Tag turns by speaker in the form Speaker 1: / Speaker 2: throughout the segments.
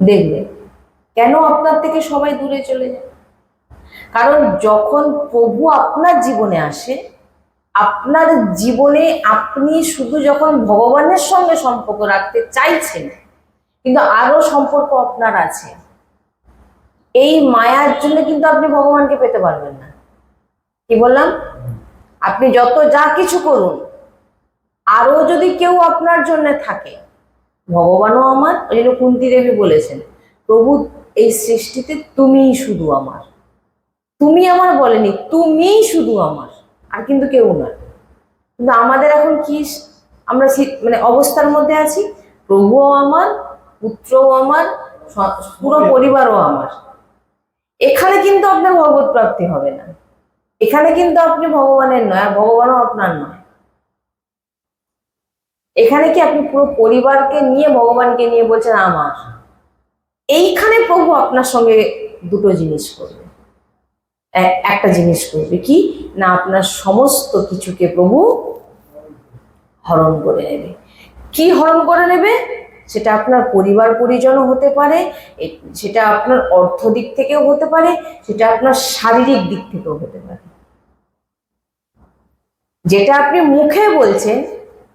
Speaker 1: দেখবে। কেন আপনার থেকে সবাই দূরে চলে যায়? কারণ যখন প্রভু আপনার জীবনে আসে, আপনার জীবনে আপনি শুধু যখন ভগবানের সঙ্গে সম্পর্ক রাখতে চাইছেন, কিন্তু আরও সম্পর্ক আপনার আছে। এই মায়ার জন্য কিন্তু আপনি ভগবানকে পেতে পারবেন না। কি বললাম? আপনি যত যা কিছু করুন, আরও যদি কেউ আপনার জন্য থাকে ভগবানও আমার, ওই জন্য কুন্তি দেবী বলেছেন, প্রভু, এই সৃষ্টিতে তুমিই শুধু আমার। তুমি আমার বলেনি, তুমিই শুধু আমার, আর কিন্তু কেউ না কিন্তু আমাদের এখন কি, আমরা মানে অবস্থার মধ্যে আছি? প্রভুও আমার, পুত্রও আমার পুরো পরিবারও আমার। এখানে কিন্তু আপনার ভগবত প্রাপ্তি হবে না। এখানে কিন্তু আপনি ভগবানের নয়, আর ভগবানও আপনার নয়। এখানে কি আপনি পুরো পরিবারকে নিয়ে, ভগবানকে নিয়ে বলছেন আমার এইখানে প্রভু আপনার সঙ্গে দুটো জিনিস করবে। একটা জিনিস করবে কি? না, আপনার সমস্ত কিছুকে প্রভু হরণ করে নেবে। কি হরণ করে নেবে? সেটা আপনার পরিবার পরিজনও হতে পারে সেটা আপনার অর্থ দিক থেকেও হতে পারে, সেটা আপনার শারীরিক দিক থেকেও হতে পারে। যেটা আপনি মুখে বলছেন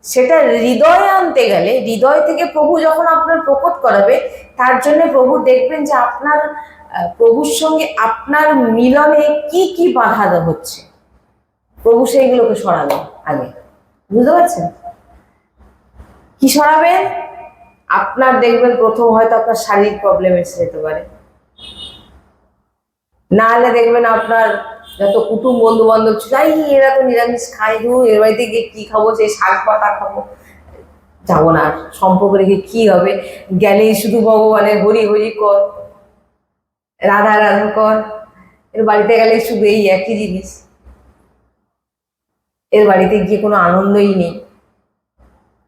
Speaker 1: সেটা হৃদয়ে আনতে গেলে, হৃদয় থেকে প্রভু যখন আপনার প্রকট করাবে, তার জন্য প্রভু দেখবেন যে আপনার প্রভুর সঙ্গে আপনার মিলনে কি কি বাধা হচ্ছে। প্রভু সেইগুলোকে সরাবেন আগে। বুঝতে পারছেন? কি সরাবেন? আপনার দেখবেন প্রথম হয়তো আপনার শারীরিক প্রবলেম এসে যেতে পারে। না হলে দেখবেন আপনার যত কুটুম বন্ধু বান্ধব ছিল। "এই, এরা তো নিরামিষ খায় দু এর বাড়িতে গিয়ে কি খাব? সেই শাক পাতা খাব। যাব না। সম্পর্ক রেখে কি হবে? গেলেই শুধু ভগবানের হরি হরি কর। রাধা রাধা কর। এর বাড়িতে গেলে শুধু এই একই জিনিস। এর বাড়িতে গিয়ে কোনো আনন্দই নেই।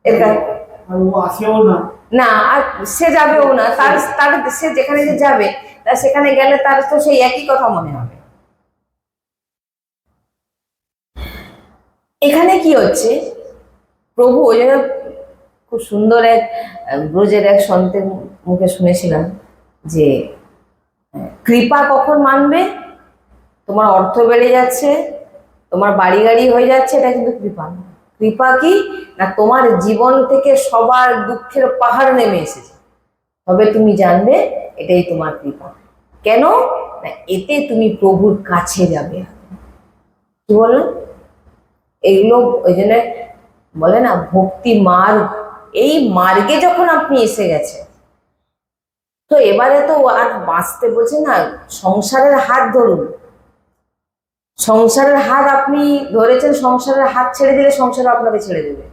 Speaker 1: এর
Speaker 2: না
Speaker 1: আর সে যাবেও না। তার তার সে যেখানে যে যাবে তা সেখানে গেলে তার তো সেই একই কথা মনে হবে। এখানে কি হচ্ছে? প্রভু ওই জন্য খুব সুন্দর এক ব্রজের এক সন্তের মুখে শুনেছিলাম যে কৃপা কখন মানবে? তোমার অর্থ বেড়ে যাচ্ছে, তোমার বাড়ি গাড়ি হয়ে যাচ্ছে, এটা কিন্তু কৃপা না। কৃপা কি? না, তোমার জীবন থেকে সবার দুঃখের পাহাড় নেমে এসেছে। তবে তুমি জানবে এটাই তোমার কৃপা। কেন? না, এতে তুমি প্রভুর কাছে যাবে। কি বললাম এগুলো ওই জন্য বলে না, ভক্তি মার্গ এই মার্গে যখন আপনি এসে গেছেন, তো এবারে তো আর বাঁচতে বলছে না, সংসারের হাত ধরুন। সংসারের হাত আপনি ধরেছেন, সংসারের হাত ছেড়ে দিলে সংসার আপনাকে ছেড়ে দেবে।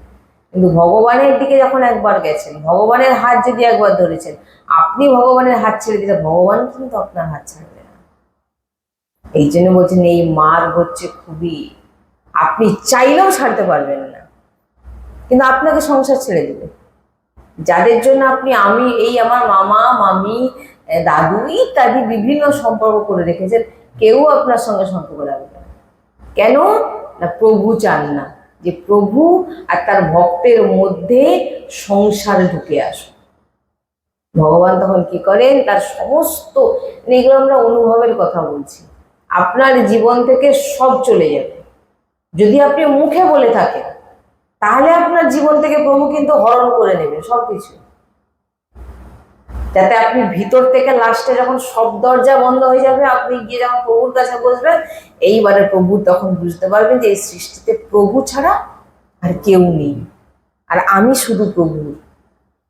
Speaker 1: কিন্তু ভগবানের দিকে যখন একবার গেছেন, ভগবানের হাত যদি একবার ধরেছেন, আপনি ভগবানের হাত ছেড়ে দিলে ভগবান কিন্তু আপনার হাত ছাড়বে না। এই জন্য বলছেন, এই মার্গ হচ্ছে খুবই আপনি চাইলেও ছাড়তে পারবেন না। কিন্তু আপনাকে সংসার ছেড়ে দেবে। যাদের জন্য আপনি, আমি, এই আমার মামা, মামি দাদু ইত্যাদি বিভিন্ন সম্পর্ক করে রেখেছেন, কেউ আপনার সঙ্গে সম্পর্ক রাখবে না। কেন? না, প্রভু চান না যে প্রভু আর তার ভক্তের মধ্যে সংসার ঢুকে আসুক। ভগবান তখন কি করেন? তার সমস্ত মানে এগুলো আমরা অনুভবের কথা বলছি। আপনার জীবন থেকে সব চলে যাবে। যদি আপনি মুখে বলে থাকেন, তাহলে আপনার জীবন থেকে প্রভু কিন্তু হরণ করে নেবে সবকিছু। যাতে আপনি ভিতর থেকে লাস্টে যখন সব দরজা বন্ধ হয়ে যাবে, আপনি গিয়ে যখন প্রভুর কাছে বসবেন, এইবারে প্রভু তখন বুঝতে পারবেন যে এই সৃষ্টিতে প্রভু ছাড়া আর কেউ নেই। আর আমি শুধু প্রভু।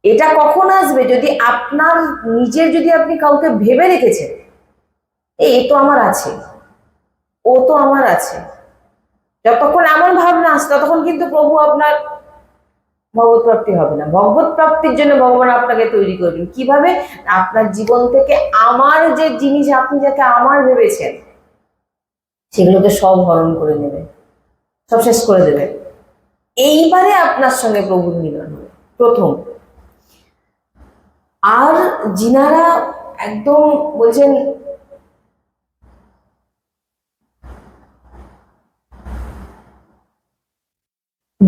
Speaker 1: এটা কখন আসবে? যদি আপনার নিজের যদি আপনি কাউকে ভেবে রেখেছেন এ তো আমার আছে। ও তো আমার আছে। যতক্ষণ এমন ভাবনা আসে, ততক্ষণ কিন্তু প্রভু আপনার ভগবত প্রাপ্তি হবে না। ভগবত প্রাপ্তির জন্য ভগবান আপনাকে তৈরি করবেন। কীভাবে? আপনার জীবন থেকে আমার যে জিনিস, আপনি যাকে আমার ভেবেছেন, সেগুলোকে সব হরণ করে নেবে, সব শেষ করে দেবে। এইবারে আপনার সঙ্গে প্রভুর মিলন হবে। প্রথম, আর যিনারা একদম বলছেন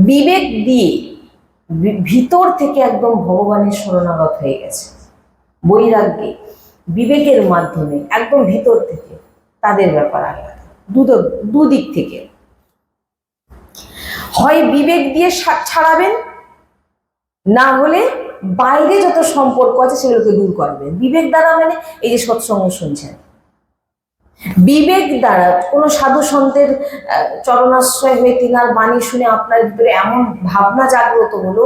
Speaker 1: বিবেক দিয়ে ভিতর থেকে একদম ভগবানের শরণাগত হয়ে গেছে। বৈরাগ্যে, বিবেকের মাধ্যমে একদম ভিতর থেকে তাদের ব্যাপার আলাদা। দুদ- দুদিক থেকে। হয় বিবেক দিয়ে ছাড়াবেন, না হলে বাইরে যত সম্পর্ক আছে সেগুলোকে দূর করবেন। বিবেক দ্বারা মানে এই যে সৎসঙ্গ শুনছেন। বিবেক দ্বারা কোনো সাধু সন্তের চরণাশ্রয় হয়ে তিনার বাণী শুনে আপনার ভিতরে এমন ভাবনা জাগ্রত হলো,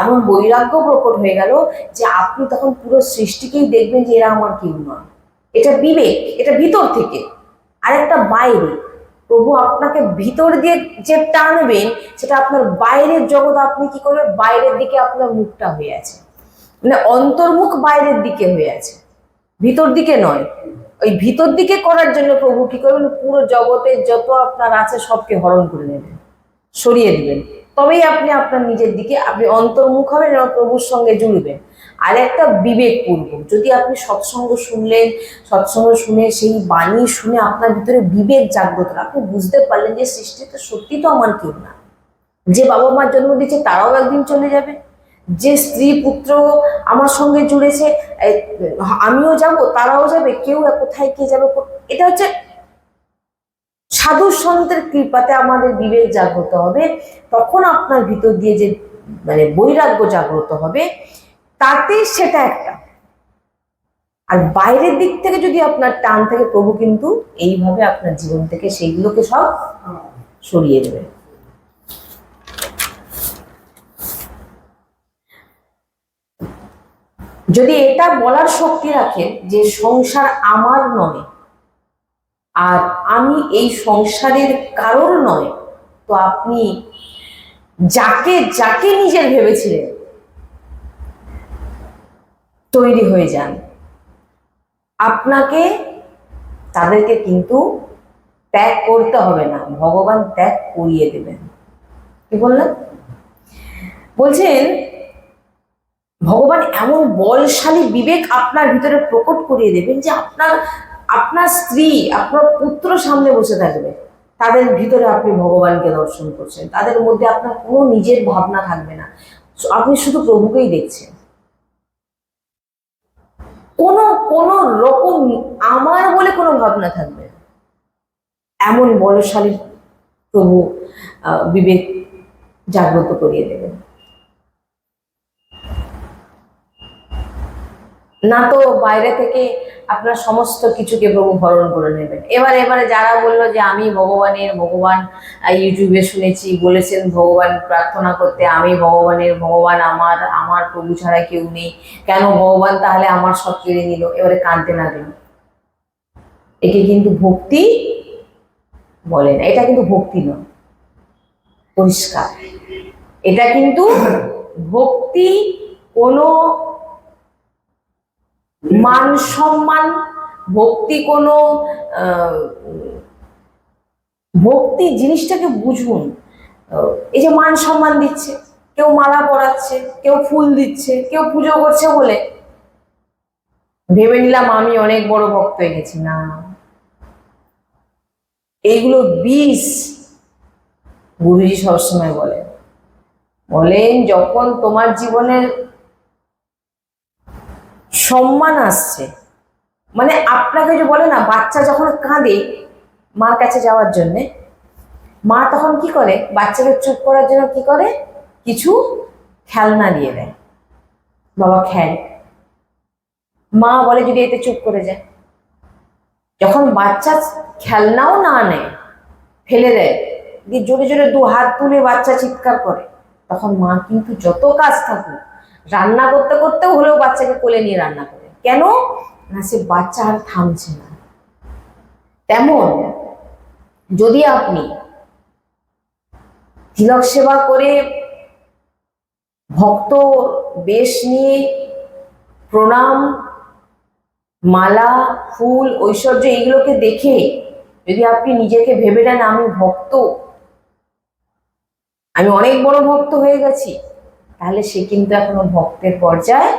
Speaker 1: এমন বৈরাগ্য প্রকট হয়ে গেল যে আপনি তখন পুরো সৃষ্টিকেই দেখবেন যে এরা আমার কেউ নয়। এটা বিবেক, এটা ভিতর থেকে। আর একটা বাইরে। প্রভু আপনাকে ভিতর দিয়ে যে টানবেন, সেটা আপনার বাইরের জগৎ আপনি কি করবেন? বাইরের দিকে আপনার মুখটা হয়ে আছে। মানে অন্তর্মুখ বাইরের দিকে হয়ে আছে। ভিতর দিকে নয়। ওই ভিতর দিকে করার জন্য প্রভু কি করবেন? পুরো জগতের যত আপনার আছে সবকে হরণ করে নেবেন, সরিয়ে দিবেন। তবেই আপনি আপনার নিজের দিকে, আপনি অন্তর্মুখ হবেন এবং প্রভুর সঙ্গে জুড়বেন। আর একটা বিবেকপূর্বক, যদি আপনি সৎসঙ্গ শুনলেন, সৎসঙ্গ শুনে সেই বাণী শুনে আপনার ভিতরে বিবেক জাগ্রত আপনি বুঝতে পারলেন যে সৃষ্টিতে সত্যি তো আমার কেউ না। যে বাবা মার জন্ম দিচ্ছে তারাও একদিন চলে যাবে। যে স্ত্রী পুত্র আমার সঙ্গে জুড়েছে আমিও যাব তারাও যাবে কেউ কোথায় কে যাবে এটা হচ্ছে সাধু সন্তের কৃপাতে আমাদের বিবেক জাগ্রত হবে তখন আপনার ভিতর দিয়ে যে মানে বৈরাগ্য জাগ্রত হবে তাতে সেটা একটা। আর বাইরের দিক থেকে যদি আপনার টান থেকে প্রভু কিন্তু এইভাবে আপনার জীবন থেকে সেইগুলোকে সব সরিয়ে দেবে। যদি এটা বলার শক্তি রাখেন যে সংসার আমার নয়, আর আমি এই সংসারের কারোর নয়, তো আপনি যাকে যাকে নিজের ভেবেছিলেন তৈরি হয়ে যান। আপনাকে তাদেরকে কিন্তু ত্যাগ করতে হবে না, ভগবান ত্যাগ করিয়ে দেবেন। কি বললেন? বলছেন ভগবান এমন বলশালী বিবেক আপনার ভিতরে প্রকট করিয়ে দেবেন যে আপনার আপনার স্ত্রী, আপনার পুত্র সামনে বসে থাকবে। তাদের ভিতরে আপনি ভগবানকে দর্শন করছেন। তাদের মধ্যে আপনার কোনো নিজের ভাবনা থাকবে না। আপনি শুধু প্রভুকেই দেখছেন। কোনো কোনো রকম আমার বলে কোনো ভাবনা থাকবে না। এমন বলশালী প্রভু বিবেক জাগ্রত করিয়ে দেবেন। না তো বাইরে থেকে আপনার সমস্ত কিছুকে প্রভু ভরণ করে নেবেন। এবার, এবারে যারা বলল যে আমি ভগবানের ভগবান ইউটিউবে শুনেছি, বলেছেন ভগবান প্রার্থনা করতে, আমি ভগবানের ভগবান, আমার আমার প্রভু ছাড়া কেউ নেই। কেন ভগবান? তাহলে আমার সব কেড়ে নিল। এবারে কাঁদতে না গেল একে কিন্তু ভক্তি বলে না। এটা কিন্তু ভক্তি নয়। পরিষ্কার। এটা কিন্তু ভক্তি কোনো মান সম্মান, ভক্তি কোনো ভক্তি জিনিসটাকে বুঝুন। এই যে মান সম্মান দিচ্ছে, কেউ মালা পরাচ্ছে, কেউ ফুল দিচ্ছে, কেউ পুজো করছে বলে। ভেবে নিলাম আমি অনেক বড় ভক্ত হয়ে গেছি, না। এইগুলো বিষ, গুরুজি সবসময় বলেন। বলেন, যখন তোমার জীবনের সম্মান আসছে। মানে আপনাকে যে বলে না, বাচ্চা যখন কাঁদে মার কাছে যাওয়ার জন্যে, মা তখন কি করে? বাচ্চাকে চুপ করার জন্য কি করে? কিছু খেলনা দিয়ে দেয়। বাবা খেল। মা বলে যদি এতে চুপ করে যায়। যখন বাচ্চা খেলনাও না নেয়, ফেলে দেয়, দিয়ে জোরে জোরে দু হাত তুলে বাচ্চা চিৎকার করে, তখন মা কিন্তু যত কাজ থাকুক রান্না করতে করতেও হলেও বাচ্চাকে কোলে নিয়ে রান্না করে। কেন? না, সে বাচ্চা আর থামছে না। তেমন যদি আপনি তিলক সেবা করে ভক্ত বেশ নিয়ে প্রণাম, মালা, ফুল, ঐশ্বর্য এইগুলোকে দেখে যদি আপনি নিজেকে ভেবে নেন, আমি ভক্ত, আমি অনেক বড় ভক্ত হয়ে গেছি। তাহলে সে কিন্তু এখনও ভক্তের পর্যায়ে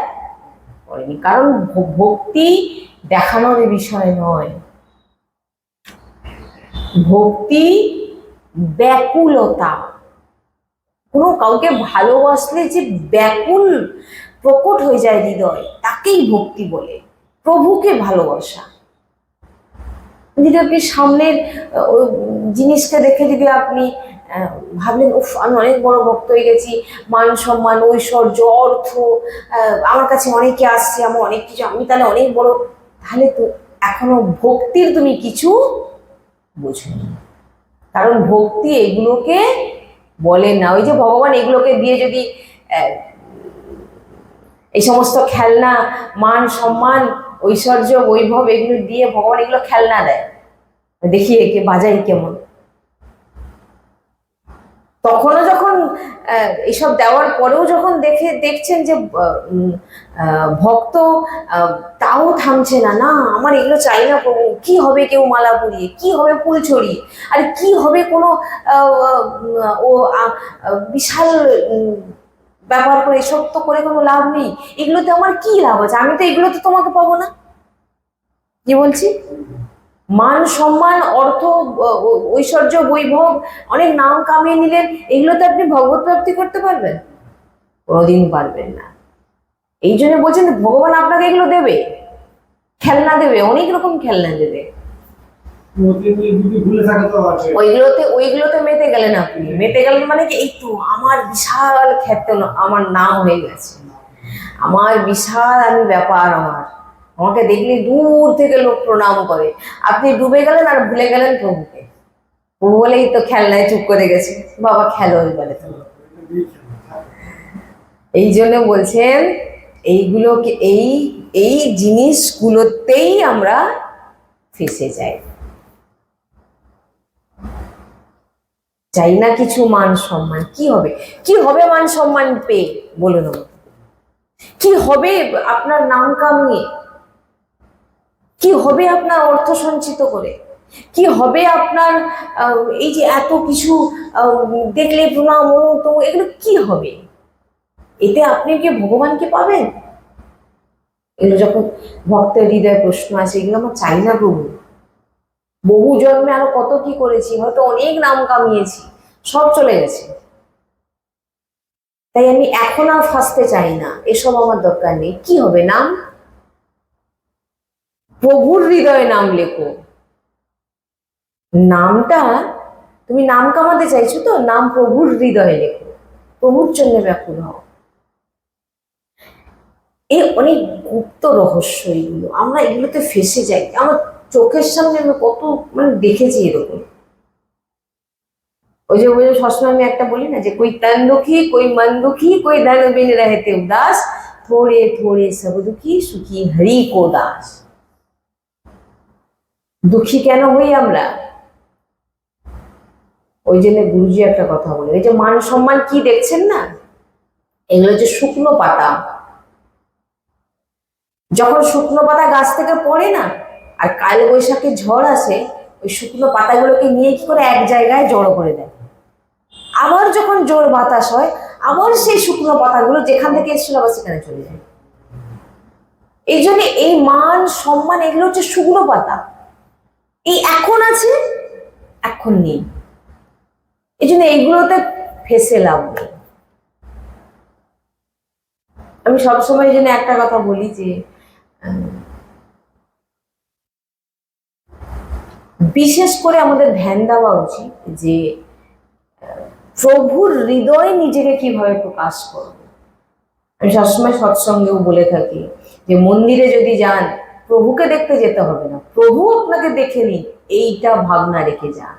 Speaker 1: পড়েনি। কারণ ভক্তি দেখানোর বিষয় নয়। ভক্তি ব্যাকুলতা। কোনো কাউকে ভালোবাসলে যে ব্যাকুল প্রকট হয়ে যায় হৃদয়, তাকেই ভক্তি বলে। প্রভুকে ভালোবাসা। যদি আপনি সামনের জিনিসটা দেখে যদি আপনি ভাবলেন, উফ, আমি অনেক বড় ভক্ত হয়ে গেছি। মান সম্মান, ঐশ্বর্য, অর্থ আমার কাছে অনেকে আসছে আমার অনেক কিছু, আমি তাহলে অনেক বড়। তাহলে তো এখনও ভক্তির তুমি কিছু বুঝনি। কারণ ভক্তি এগুলোকে বলে না। ওই যে ভগবান এগুলোকে দিয়ে যদি এই সমস্ত খেলনা, মান সম্মান, ঐশ্বর্য, বৈভব এগুলো দিয়ে ভগবান এগুলো খেলনা দেয়। দেখি একে বাজাই কেমন? তখনও যখন এসব দেওয়ার পরেও যখন দেখে, দেখছেন যে ভক্ত তাও থামছে না না, আমার এগুলো চাই না প্রভু, কি হবে কেউ মালা পরিয়ে? কি হবে ফুল ছড়িয়ে? আর কি হবে কোনো ও বিশাল ব্যবহার করে, এসব তো করে কোনো লাভ নেই। এগুলোতে আমার কি লাভ আছে? আমি তো এগুলোতে তোমাকে পাবো না। কি বলছি? মান সম্মান, অর্থ ঐশ্বর্য, বৈভব, অনেক নাম কামিয়ে নিলেন, এগুলোতে আপনি ভগবত প্রাপ্তি করতে পারবেন? কোনোদিন পারবেন না। এই জন্য বলছেন, ভগবান আপনাকে এগুলো দেবে? খেলনা দেবে, অনেক রকম খেলনা দেবে। ওইগুলোতে ওইগুলোতে মেতে গেলেন আপনি। মেতে গেলেন মানে কি তো আমার বিশাল খ্যাত আমার নাম হয়ে গেছে। আমার বিশাল আমি ব্যাপার আমার। আমাকে দেখলে দূর থেকে লোক প্রণাম করে। আপনি ডুবে গেলেন আর ভুলে গেলেন প্রভুকে। প্রভু বলেই তো খেলনায় চুপ করে গেছে। বাবা খেলো বলে। তুমি এই জন্য বলছেন এইগুলোকে এই এই জিনিসগুলোতেই আমরা ফেসে যাই। চাই না কিছু মান সম্মান। কি হবে? কি হবে মান সম্মান পেয়ে? বলুন। কি হবে আপনার নাম কামিয়ে? কি হবে আপনার অর্থ সঞ্চিত করে? কি হবে আপনার এই যে এত কিছু দেখলে প্রণাম তো, এগুলো কি হবে? এতে আপনি কি ভগবানকে পাবেন? এগুলো যখন ভক্তের হৃদয়ে প্রশ্ন আছে এগুলো আমার চাই না প্রভু। বহু জন্মে আরও কত কি করেছি, হয়তো অনেক নাম কামিয়েছি, সব চলে গেছে। তাই আমি এখন আর ফাঁসতে চাই না, এসব আমার দরকার নেই। কি হবে নাম? প্রভুর হৃদয়ে নাম লেখো। নামটা, তুমি নাম কামাতে চাইছো তো, নাম প্রভুর হৃদয়ে লেখো। প্রভুর জন্য ব্যাকুল হও। এই অনেক গুপ্ত রহস্য এগুলো। আমরা এগুলোতে ফেসে যাই। আমার চোখের সামনে আমি কত মানে দেখেছি এরকম। ওই যে, ওই সবসময় আমি একটা বলি না যে, কই তান দুঃখী কই মন দুঃখী কই ধন বিন রহতে উদাস, থোড়ে থোড়ে সব দুঃখী সুখী হরি কো দাস। দুঃখী কেন হই আমরা? ওই জন্য গুরুজি একটা কথা বলে এই যে মান সম্মান কি দেখছেন না? এগুলো যে শুকনো পাতা। যখন শুকনো পাতা গাছ থেকে পড়ে না, আর কাল বৈশাখে ঝড় আসে, ওই শুকনো পাতাগুলোকে নিয়ে কি করে এক জায়গায় জড়ো করে দেয়? আবার যখন জোর বাতাস হয়, আবার সেই শুকনো পাতাগুলো যেখান থেকে এসেছিল আবার সেখানে চলে যায়। এই জন্য এই মান সম্মান এগুলো হচ্ছে শুকনো পাতা। এই এখন আছে, এখন নেই। এই জন্য এইগুলোতে ফেসে লাভ নেই। আমি সবসময় জন্য একটা কথা বলি যে বিশেষ করে আমাদের ধ্যান দেওয়া উচিত যে, প্রভুর হৃদয় নিজেকে কীভাবে প্রকাশ করবে। আমি সবসময় সৎসঙ্গেও বলে থাকি যে, মন্দিরে যদি যান প্রভুকে দেখতে যেতে হবে না। প্রভু আপনাকে দেখে নিন এইটা ভাবনা রেখে যান।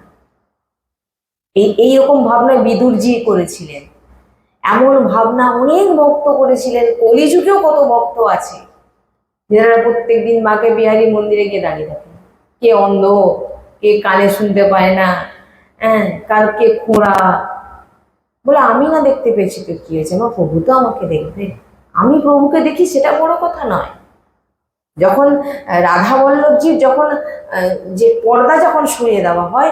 Speaker 1: এই এইরকম ভাবনা বিদুরজি করেছিলেন। এমন ভাবনা অনেক ভক্ত করেছিলেন, কলিযুগেও কত ভক্ত আছে। যারা প্রত্যেকদিন মাকে বিহারী মন্দিরে গিয়ে দাঁড়িয়ে থাকেন। কে অন্ধ, কে কানে শুনতে পায় না হ্যাঁ কার কে খোঁড়া। বলে, আমি না দেখতে পেয়েছি তো কি হয়েছে? আমার প্রভু তো আমাকে দেখবে। আমি প্রভুকে দেখি, সেটা বড় কথা নয়। যখন রাধা বল্লভজির যখন যে পর্দা যখন সরিয়ে দেওয়া হয়,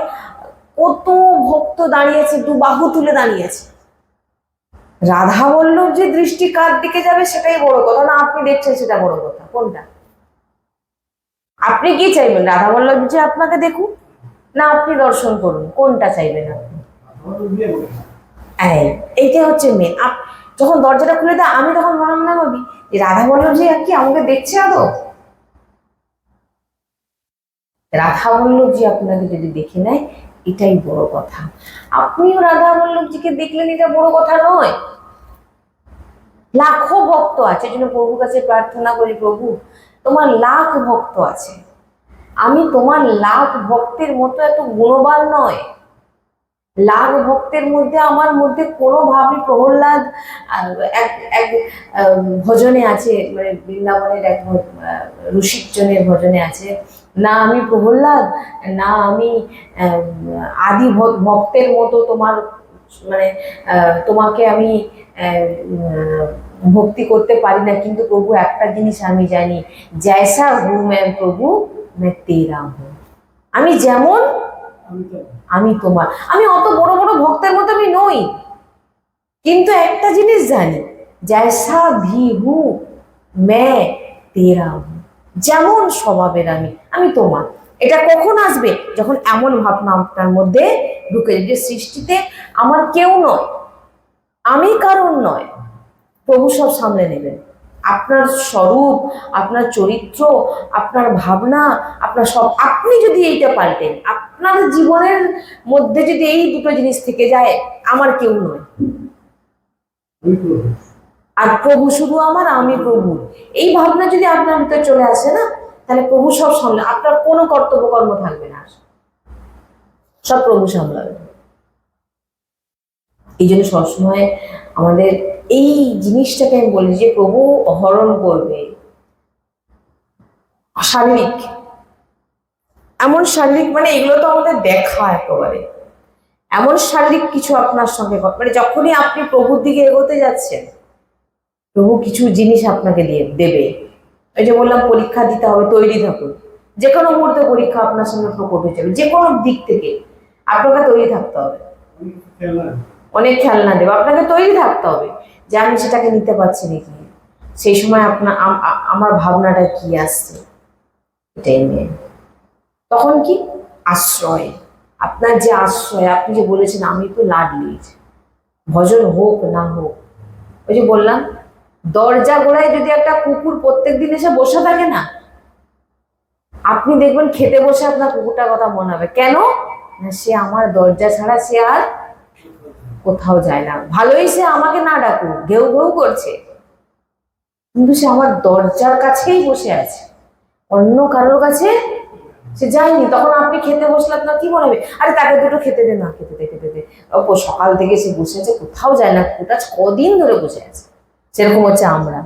Speaker 1: কত ভক্ত দাঁড়িয়েছে, দু বাহু তুলে দাঁড়িয়েছে। রাধা বল্লভ যে দৃষ্টি কার দিকে যাবে সেটাই বড় কথা না, আপনি দেখছেন সেটা বড় কথা। কোনটা? আপনি কি চাইবেন? রাধা বল্লভ যে আপনাকে দেখুন না, আপনি দর্শন করুন। কোনটা চাইবেন আপনি? এইটা হচ্ছে মেন যখন দরজাটা খুলে দেয়, আমি তখন মনে মনে ভাবি যে রাধা বল্লভজি আর কি আমাকে দেখছে আদৌ? রাধা বল্লভজি আপনাকে যদি দেখে নেয়, এটাই বড় কথা। আপনিও রাধা বল্লভজিকে দেখলেন, এটা বড় কথা নয়। লাখো ভক্ত আছে জন্য প্রভুর কাছে প্রার্থনা করি, প্রভু, তোমার লাখ ভক্ত আছে। আমি তোমার লাখ ভক্তের মতো এত গুণবান নয়। লাখ ভক্তের মধ্যে, আমার মধ্যে কোনোভাবে প্রহ্লাদ এক এক ভজনে আছে মানে বৃন্দাবনের এক রসিকজনের ভজনে আছে। না আমি প্রহ্লাদ না আমি আদি ভক্তের মতো তোমার মানে তোমাকে আমি ভক্তি করতে পারি না। কিন্তু প্রভু একটা জিনিস আমি জানি জয়সা হু ম্যাম প্রভু ম্যা তেরাম হু। আমি যেমন
Speaker 2: আমি
Speaker 1: তোমার। আমি অত বড় বড় ভক্তের মতো আমি নই। কিন্তু একটা জিনিস জানি জয়সা ভি হু ম্যা তেরাম হু। যেমন স্বভাবের আমি আমি তোমার। এটা কখন আসবে? যখন এমন ভাবনা আপনার মধ্যে ঢুকে যে সৃষ্টিতে আমার কেউ নয়, আমি কারণ নয়। প্রভু সব সামলে নেবেন। আপনার স্বরূপ, আপনার চরিত্র, আপনার ভাবনা, আপনার সব, আপনি যদি এইটা পাল্টেন, আপনার জীবনের মধ্যে যদি এই দুটো জিনিস থেকে যায়, আমার কেউ নয়। আর প্রভু শুধু আমার, আমি প্রভু। এই ভাবনা যদি আপনার ভিতরে চলে আসে না, তাহলে প্রভু সব সামলা, আপনার কোনো কর্তব্য কর্ম থাকবে না। সব প্রভু সামলাবে। এই জন্য সবসময় আমাদের এই জিনিসটাকে আমি বলি যে, প্রভু হরণ করবে। শারীরিক এমন শারীরিক মানে এগুলো তো আমাদের দেখা একেবারে। এমন শারীরিক কিছু আপনার সঙ্গে মানে যখনই আপনি প্রভুর দিকে এগোতে যাচ্ছেন প্রভু কিছু জিনিস আপনাকে দিয়ে দেবে। ওই যে বললাম, পরীক্ষা দিতে হবে, তৈরি থাকুন। যে কোনো মুহূর্তে পরীক্ষা আপনার সঙ্গে প্রকট হয়ে যাবে। যে কোনো দিক থেকে আপনাকে তৈরি থাকতে হবে। অনেক খেলনা দেবে। আপনাকে তৈরি থাকতে হবে যে আমি সেটাকে নিতে পারছি নাকি। সেই সময় আপনার আমার ভাবনাটা কি আসছে? এটাই নিয়ে। তখন কি? আশ্রয়। আপনার যে আশ্রয়, আপনি যে বলেছেন, আমি তো লাডলি ভজন হোক না হোক। ওই যে বললাম দরজা গোড়ায় যদি একটা কুকুর প্রত্যেক দিন এসে বসে থাকে না, আপনি দেখবেন খেতে বসে আপনার কুকুরটার কথা মনে হবে। কেন? সে আমার দরজা ছাড়া সে আর কোথাও যায় না। ভালোই সে আমাকে না ডাকুক, ঘেউ ঘেউ করছে। কিন্তু সে আমার দরজার কাছেই বসে আছে। অন্য কারোর কাছে সে যায়নি, তখন আপনি খেতে বসলে আপনার কি মনে হবে? আরে তাকে দুটো খেতে দে, না, খেতে দে খেতে দে। সকাল থেকে সে বসে আছে, কোথাও যায় না। কোটা কদিন ধরে বসে আছে। সেরকম হচ্ছে আমরা।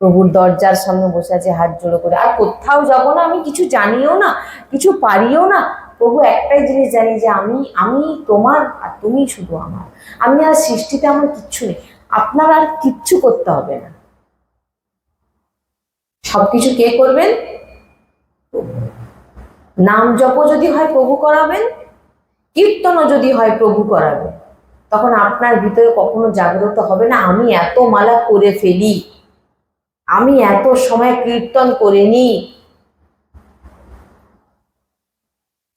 Speaker 1: প্রভুর দরজার সামনে বসে আছে, হাত জোড়ো করে, আর কোথাও যাব না? আমি কিছু জানিও না, কিছু পারিও না। প্রভু একটাই জিনিস জানি যে আমি আমি তোমার আর তুমি শুধু আমার। আমি আর সৃষ্টিতে আমার কিচ্ছু নেই। আপনার আর কিচ্ছু করতে হবে না। সবকিছু কে করবেন? নাম জপ যদি হয় প্রভু করাবেন, কীর্তনও যদি হয় প্রভু করাবেন। তখন আপনার ভিতরে কখনো জাগ্রত হবে না, আমি এত মালা করে ফেলি। আমি এত সময় কীর্তন করে নি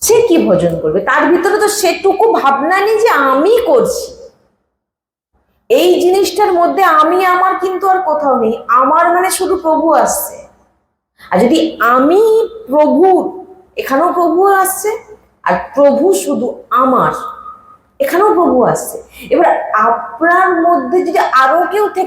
Speaker 1: সে কি ভজন করবে? তার ভিতরে তো সেটুকু ভাবনা নেই যে আমি করছি। এই জিনিসটার মধ্যে আমি, আমার কিন্তু আর কোথাও নেই। আমার মানে শুধু প্রভু আসছে। আর যদি আমি প্রভু, এখানেও প্রভু আসছে, আর প্রভু শুধু আমার। এখানেও প্রভু আসছে। এবার আপনার মধ্যে যদি আরও কেউ থেকে